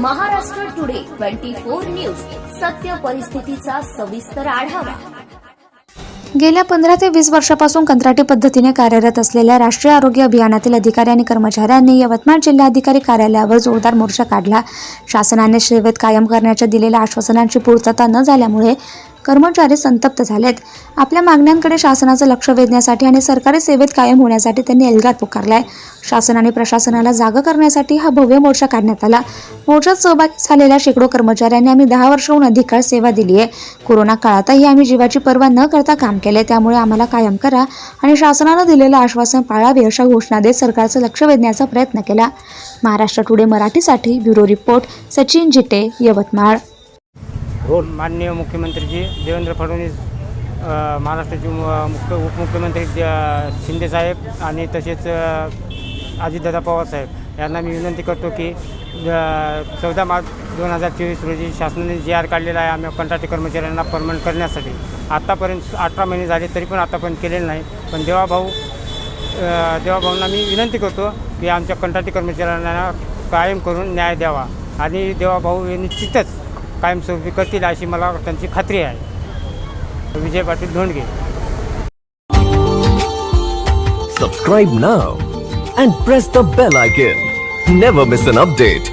Twenty four news. सत्य परिस्थितीचा सविस्तर आढावा. गेल्या पंधरा ते वीस वर्षापासून कंत्राटी पद्धतीने कार्यरत असलेल्या राष्ट्रीय आरोग्य अभियानातील अधिकारी आणि कर्मचाऱ्यांनी यवतमाळ जिल्हाधिकारी कार्यालयावर जोरदार मोर्चा काढला. शासनाने सेवेत कायम करण्याच्या दिलेल्या आश्वासनांची पूर्तता न झाल्यामुळे कर्मचारी संतप्त झालेत. आपल्या मागण्यांकडे शासनाचं लक्ष वेधण्यासाठी आणि सरकारी सेवेत कायम होण्यासाठी त्यांनी एल्गार पुकारलाय. शासन आणि प्रशासनाला जागा करण्यासाठी हा भव्य मोर्चा काढण्यात आला. मोर्चात सहभागी झालेल्या शेकडो कर्मचाऱ्यांनी आम्ही दहा वर्षाहून अधिक काळ सेवा दिली आहे. कोरोना काळातही आम्ही जीवाची पर्वा न करता काम केले त्यामुळे आम्हाला कायम करा आणि शासनानं दिलेलं आश्वासन पाळावे अशा घोषणा देत सरकारचं लक्ष वेधण्याचा प्रयत्न केला. महाराष्ट्र टुडे मराठीसाठी ब्युरो रिपोर्ट. सचिन जिटे यवतमाळ. हो माननीय मुख्यमंत्रीजी देवेंद्र फडणवीस महाराष्ट्राचे मु- मुख्य उपमुख्यमंत्री ज- शिंदेसाहेब आणि तसेच अजितदादा पवारसाहेब यांना मी विनंती करतो की चौदा मार्च दोन हजार चोवीस रोजी शासनाने जी आर काढलेला आहे आम्ही कंत्राटी कर्मचाऱ्यांना परमनंट करण्यासाठी. आत्तापर्यंत अठरा महिने झाले तरी पण आतापर्यंत केलेलं नाही. पण देवाभाऊ देवाभाऊंना मी विनंती करतो की आमच्या कंत्राटी कर्मचाऱ्यांना कायम करून न्याय द्यावा. आणि देवाभाऊ हे निश्चितच कायमस्वरूपी करतील अशी मला त्यांची खात्री आहे. Vijay Patil Dhondge. Subscribe now and press the bell icon never miss an update